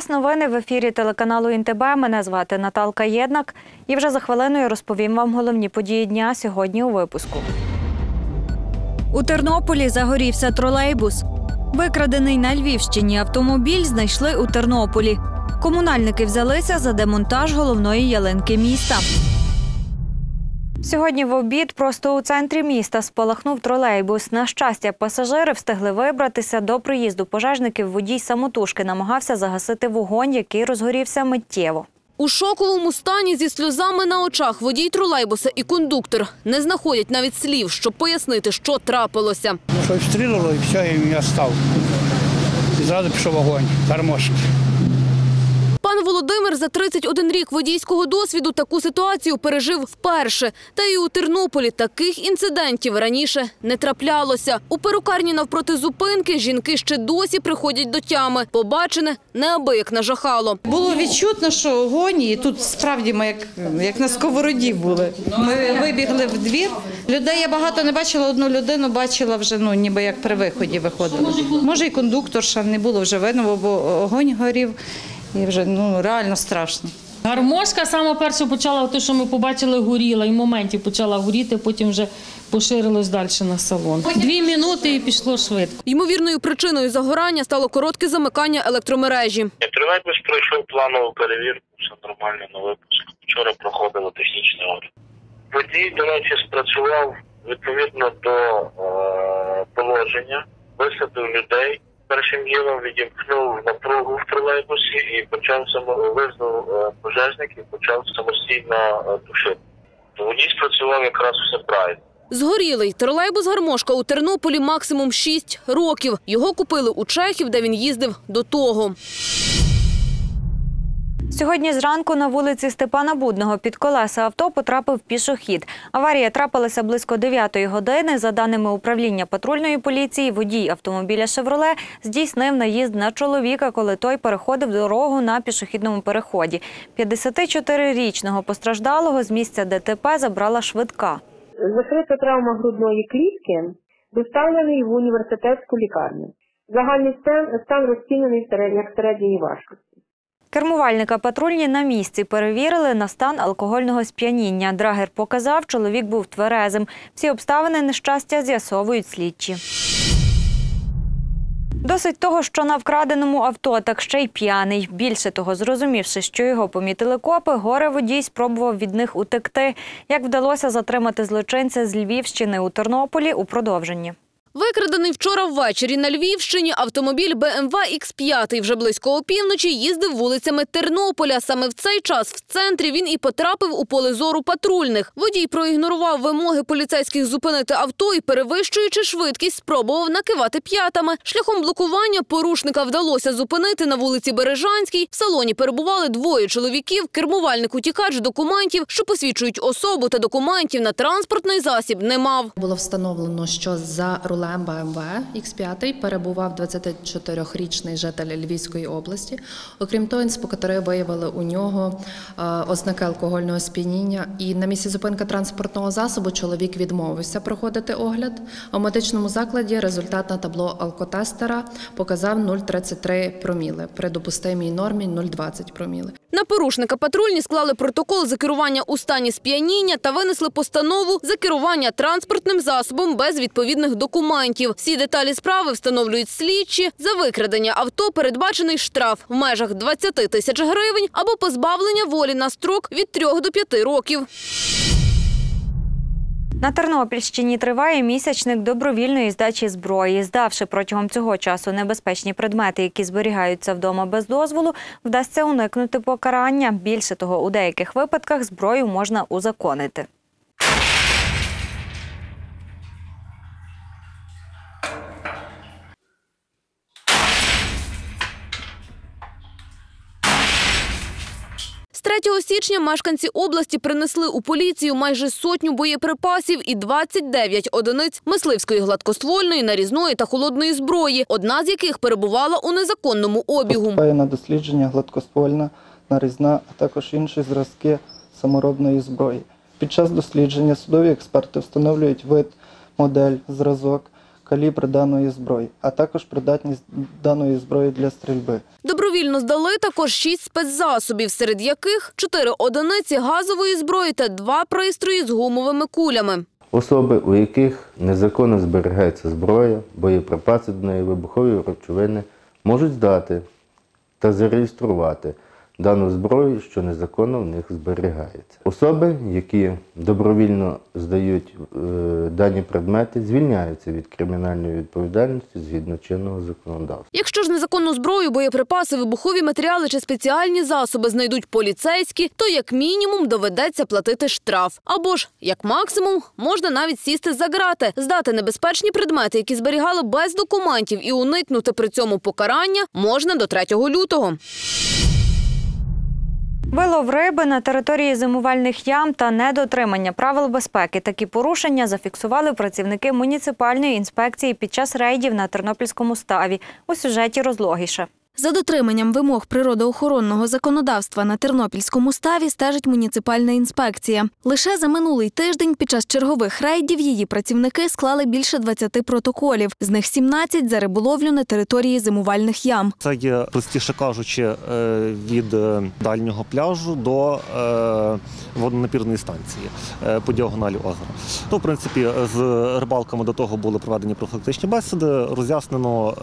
Вас. Новини в ефірі телеканалу ІНТБ. Мене звати Наталка Єднак. І вже за хвилиною розповім вам головні події дня сьогодні у випуску. У Тернополі загорівся тролейбус. Викрадений на Львівщині автомобіль знайшли у Тернополі. Комунальники взялися за демонтаж головної ялинки міста. Сьогодні в обід просто у центрі міста спалахнув тролейбус. На щастя, пасажири встигли вибратися до приїзду пожежників. Водій самотужки намагався загасити вогонь, який розгорівся миттєво. У шоковому стані зі сльозами на очах водій тролейбуса і кондуктор не знаходять навіть слів, щоб пояснити, що трапилося. Щось стрілило і все, і я став. І зразу пішов вогонь, гармошки. Пан Володимир за 31 рік водійського досвіду таку ситуацію пережив вперше. Та і у Тернополі таких інцидентів раніше не траплялося. У перукарні навпроти зупинки жінки ще досі приходять до тями. Побачене неабияк нажахало. Було відчутно, що огонь, і тут справді ми як, як на сковороді були. Ми вибігли в двір. Людей я багато не бачила, одну людину бачила вже, ну ніби як при виході виходили. Може, і кондукторша не було вже видно, бо огонь горів, і вже ну реально страшно. Гармошка саме перше почала, те, що ми побачили, горіла, і в моменті почала горіти, потім вже поширилось далі на салон. Дві минути і пішло швидко. Ймовірною причиною загорання стало коротке замикання електромережі. Тролейбус пройшов планову перевірку, все нормально на випуск. Вчора проходило технічний огляд. Водій, до речі, спрацював відповідно до е, положення, висадив людей. Першим ділом відімкнув напругу в тролейбусі і почав само визнав е, пожежник і почав самостійно е, тушити. То водій спрацював якраз все правильно. Згорілий тролейбус гармошка у Тернополі максимум 6 років. Його купили у Чехів, де він їздив до того. Сьогодні зранку на вулиці Степана Будного під колеса авто потрапив пішохід. Аварія трапилася близько 9 години. За даними управління патрульної поліції, водій автомобіля «Шевроле» здійснив наїзд на чоловіка, коли той переходив дорогу на пішохідному переході. 54-річного постраждалого з місця ДТП забрала швидка. Закрита травма грудної клітки, доставлений в університетську лікарню. Загальний стан, розцінений як середньої важкості. Кермувальника патрульні на місці перевірили на стан алкогольного сп'яніння. Драгер показав, чоловік був тверезим. Всі обставини нещастя з'ясовують слідчі. Досить того, що на вкраденому авто так ще й п'яний. Більше того, зрозумівши, що його помітили копи, горе водій спробував від них утекти. Як вдалося затримати злочинця з Львівщини у Тернополі у продовженні. Викрадений вчора ввечері на Львівщині автомобіль BMW X5 вже близько опівночі їздив вулицями Тернополя. Саме в цей час в центрі він і потрапив у поле зору патрульних. Водій проігнорував вимоги поліцейських зупинити авто і, перевищуючи швидкість, спробував накивати п'ятами. Шляхом блокування порушника вдалося зупинити на вулиці Бережанській. В салоні перебували двоє чоловіків. Кермувальник утікач документів, що посвідчують особу та документів на транспортний засіб, не мав. Було встановлено, що за рулем БМВ X5 перебував 24-річний житель Львівської області. Окрім того, інспектори виявили у нього е, ознаки алкогольного сп'яніння. І на місці зупинки транспортного засобу чоловік відмовився проходити огляд. А в медичному закладі результат на табло алкотестера показав 0,33 проміли. При допустимій нормі 0,20 проміли. На порушника патрульні склали протокол за керування у стані сп'яніння та винесли постанову за керування транспортним засобом без відповідних документів. Всі деталі справи встановлюють слідчі. За викрадення авто передбачений штраф в межах 20 тисяч гривень або позбавлення волі на строк від 3 до 5 років. На Тернопільщині триває місячник добровільної здачі зброї. Здавши протягом цього часу небезпечні предмети, які зберігаються вдома без дозволу, вдасться уникнути покарання. Більше того, у деяких випадках зброю можна узаконити. 3 січня мешканці області принесли у поліцію майже сотню боєприпасів і 29 одиниць мисливської гладкоствольної, нарізної та холодної зброї, одна з яких перебувала у незаконному обігу. Поступає на дослідження гладкоствольна, нарізна, а також інші зразки саморобної зброї. Під час дослідження судові експерти встановлюють вид, модель, зразок, калібр даної зброї, а також придатність даної зброї для стрільби. Добровільно здали також шість спецзасобів, серед яких чотири одиниці газової зброї та два пристрої з гумовими кулями. Особи, у яких незаконно зберігається зброя, боєприпаси до неї, вибухові речовини, можуть здати та зареєструвати дану зброю, що незаконно в них зберігається. Особи, які добровільно здають е, дані предмети, звільняються від кримінальної відповідальності згідно чинного законодавства. Якщо ж незаконну зброю, боєприпаси, вибухові матеріали чи спеціальні засоби знайдуть поліцейські, то як мінімум доведеться платити штраф. Або ж, як максимум, можна навіть сісти за грати, здати небезпечні предмети, які зберігали без документів, і уникнути при цьому покарання можна до 3 лютого. Вилов риби на території зимувальних ям та недотримання правил безпеки. Такі порушення зафіксували працівники муніципальної інспекції під час рейдів на Тернопільському ставі. У сюжеті розлогіше. За дотриманням вимог природоохоронного законодавства на Тернопільському ставі стежить муніципальна інспекція. Лише за минулий тиждень під час чергових рейдів її працівники склали більше 20 протоколів. З них 17 за риболовлю на території зимувальних ям. Це є, простіше кажучи, е, від е, дальнього пляжу до е, водонапірної станції по діагоналі озера. То, в принципі, з рибалками до того були проведені профілактичні бесіди, роз'яснено,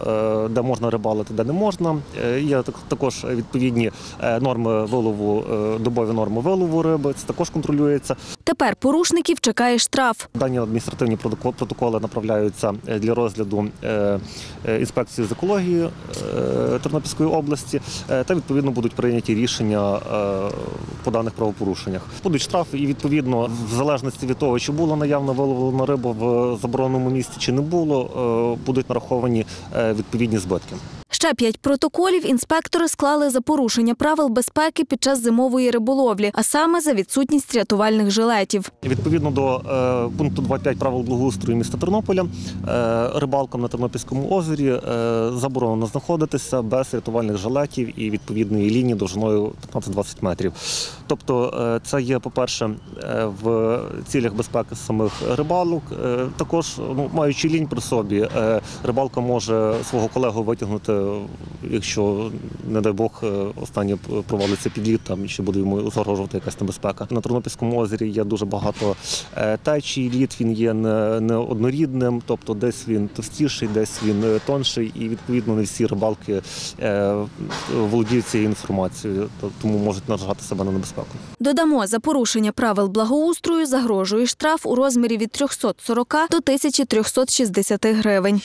де можна рибалити, де не можна. Е, Є так- також відповідні е, норми вилову, е, добові норми вилову риби. Це також контролюється. Тепер порушників чекає штраф. Дані адміністративні протоко- протоколи направляються для розгляду інспекції з екології Тернопільської області, та відповідно будуть прийняті рішення по даних правопорушеннях. Будуть штрафи, і відповідно, в залежності від того, чи було наявно виловлена риба в забороненому місці, чи не було, будуть нараховані відповідні збитки. Ще п'ять протоколів інспектори склали за порушення правил безпеки під час зимової риболовлі, а саме за відсутність рятувальних жилетів. Відповідно до е, пункту 2.5 правил благоустрою міста Тернополя, е, рибалкам на Тернопільському озері е, заборонено знаходитися без рятувальних жилетів і відповідної лінії довжиною 15-20 метрів. Тобто, е, це є, по-перше, е, в цілях безпеки самих рибалок. Також, ну, маючи лінь при собі, рибалка може свого колегу витягнути, якщо, не дай Бог, е, останнє провалиться під лід, там ще буде йому загрожувати якась небезпека. На Тернопільському озері є дуже багато е, течій, лід він є не, не однорідним, тобто десь він товстіший, десь він е, тонший, і відповідно не всі рибалки володіють цією інформацією, то- тому можуть наражати себе на небезпеку. Додамо, за порушення правил благоустрою загрожує штраф у розмірі від 340 до 1360 гривень.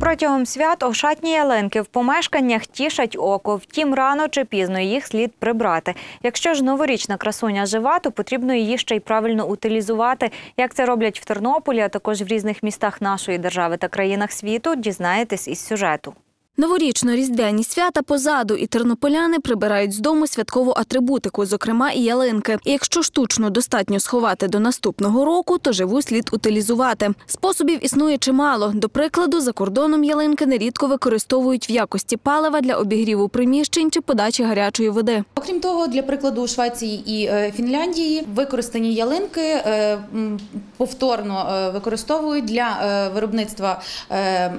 Протягом свят ошатні ялинки в помешканнях тішать око. Втім, рано чи пізно їх слід прибрати. Якщо ж новорічна красуня жива, то потрібно її ще й правильно утилізувати. Як це роблять в Тернополі, а також в різних містах нашої держави та країнах світу, дізнаєтесь із сюжету. Новорічно-різдвяні свята позаду, і тернополяни прибирають з дому святкову атрибутику, зокрема і ялинки. І якщо штучно достатньо сховати до наступного року, то живу слід утилізувати. Способів існує чимало. До прикладу, за кордоном ялинки нерідко використовують в якості палива для обігріву приміщень чи подачі гарячої води. Окрім того, для прикладу у Швеції і е, Фінляндії використані ялинки е, повторно е, використовують для виробництва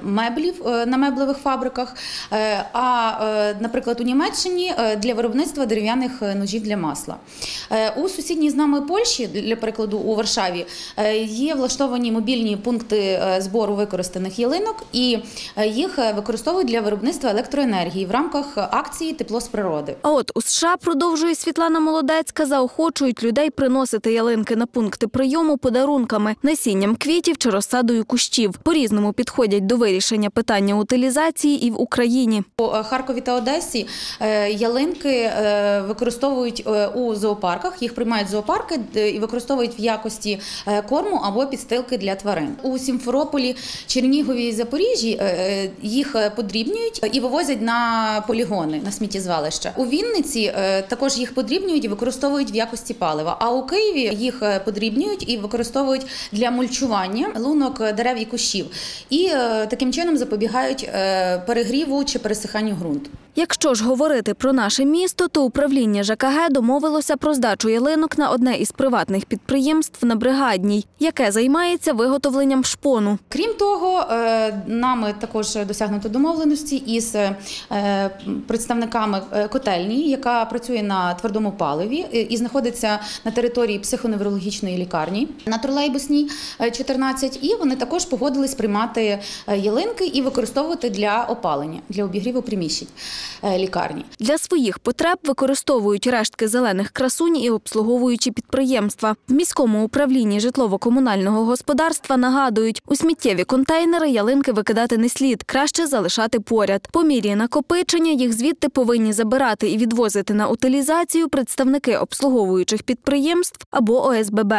меблів на меблевих фабриках. Е, А, е, наприклад, у Німеччині е, для виробництва дерев'яних ножів для масла. У сусідній з нами Польщі, для прикладу, у Варшаві, є влаштовані мобільні пункти збору використаних ялинок, і їх використовують для виробництва електроенергії в рамках акції Тепло з природи. А от у США продовжує Світлана Молодецька, заохочують людей приносити ялинки на пункти прийому подарунками, насінням квітів чи розсадою кущів. По-різному підходять до вирішення питання утилізації і в Україні. У е, Харкові та Одесі е, ялинки е, використовують у зоопарках, їх приймають зоопарки і використовують в якості корму або підстилки для тварин. У Сімферополі, Чернігові і Запоріжжі їх подрібнюють і вивозять на полігони, на сміттєзвалища. У Вінниці також їх подрібнюють і використовують в якості палива. А у Києві їх подрібнюють і використовують для мульчування лунок дерев і кущів. І таким чином запобігають е, перегріву чи пересиханню ґрунту. Якщо ж говорити про наше місто, то управління ЖКГ домовилося про здачу ялинок на одне із приватних підприємств на Бригадній, яке займається виготовленням шпону. Крім того, е, нами також досягнуто домовленості із е, представниками е, котельні, яка працює на твердому паливі і знаходиться на території психоневрологічної лікарні на тролейбусній е, 14. І вони також погодились приймати ялинки і використовувати для опалення, для обігріву приміщень лікарні. Для своїх потреб використовують рештки зелених красунь і обслуговуючі підприємства. В міському управлінні житлово-комунального господарства нагадують, у сміттєві контейнери ялинки викидати не слід, краще залишати поряд. По мірі накопичення їх звідти повинні забирати і відвозити на утилізацію представники обслуговуючих підприємств або ОСББ.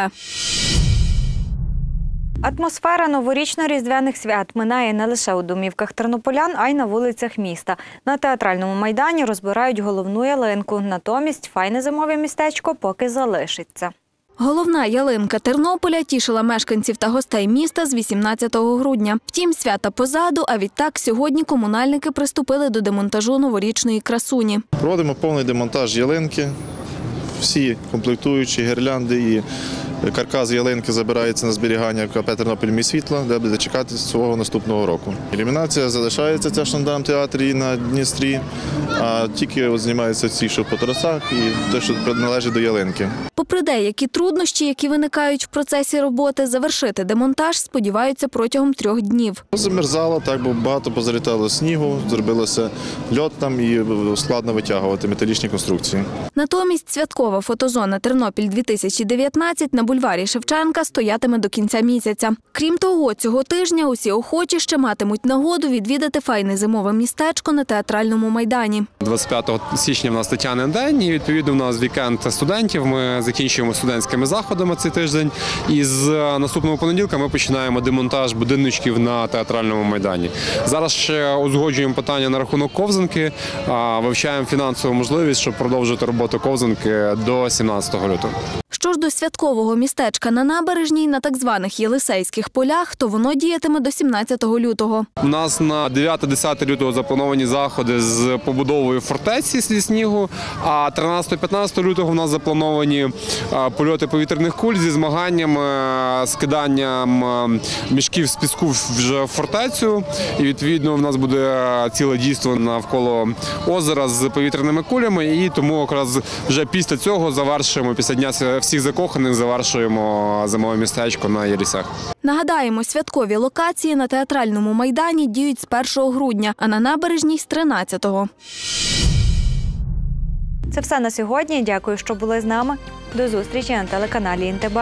Атмосфера новорічно-різдвяних свят минає не лише у домівках тернополян, а й на вулицях міста. На театральному майдані розбирають головну ялинку. Натомість файне зимове містечко поки залишиться. Головна ялинка Тернополя тішила мешканців та гостей міста з 18 грудня. Втім, свята позаду, а відтак сьогодні комунальники приступили до демонтажу новорічної красуні. Проводимо повний демонтаж ялинки. Всі комплектуючі гірлянди і каркас ялинки забирається на зберігання в КП «Тернопіль Мій світла, де буде чекати свого наступного року. Ілюмінація залишається ця на театрі і на Дністрі, а тільки от знімаються ці, що по тросах, і те, що належить до ялинки. Попри деякі труднощі, які виникають в процесі роботи, завершити демонтаж сподіваються протягом трьох днів. Замерзало, так, бо багато позалітало снігу, зробилося льот там і складно витягувати металічні конструкції. Натомість святкова фотозона Тернопіль 2019 на бульварі Шевченка стоятиме до кінця місяця. Крім того, цього тижня усі охочі ще матимуть нагоду відвідати файне зимове містечко на театральному майдані. 25 січня в нас Тетянин день, і відповідно в нас вікенд студентів. Ми закінчуємо студентськими заходами цей тиждень. І з наступного понеділка ми починаємо демонтаж будиночків на театральному майдані. Зараз ще узгоджуємо питання на рахунок ковзанки, вивчаємо фінансову можливість, щоб продовжити роботу ковзанки до 17 лютого. Що ж до святкового містечка на набережній на так званих Єлисейських полях, то воно діятиме до 17 лютого. У нас на 9-10 лютого заплановані заходи з побудовою фортеці зі снігу. А 13-15 лютого в нас заплановані польоти повітряних куль зі змаганням, е, скиданням е, мішків з піску вже в фортецю. І відповідно в нас буде ціле дійство навколо озера з повітряними кулями. І тому якраз вже після цього завершуємо після дня всіх закоханих, завершуємо зимове містечко на Єрісах. Нагадаємо, святкові локації на театральному майдані діють з 1 грудня, а на набережній з 13-го. Це все на сьогодні. Дякую, що були з нами. До зустрічі на телеканалі НТБ.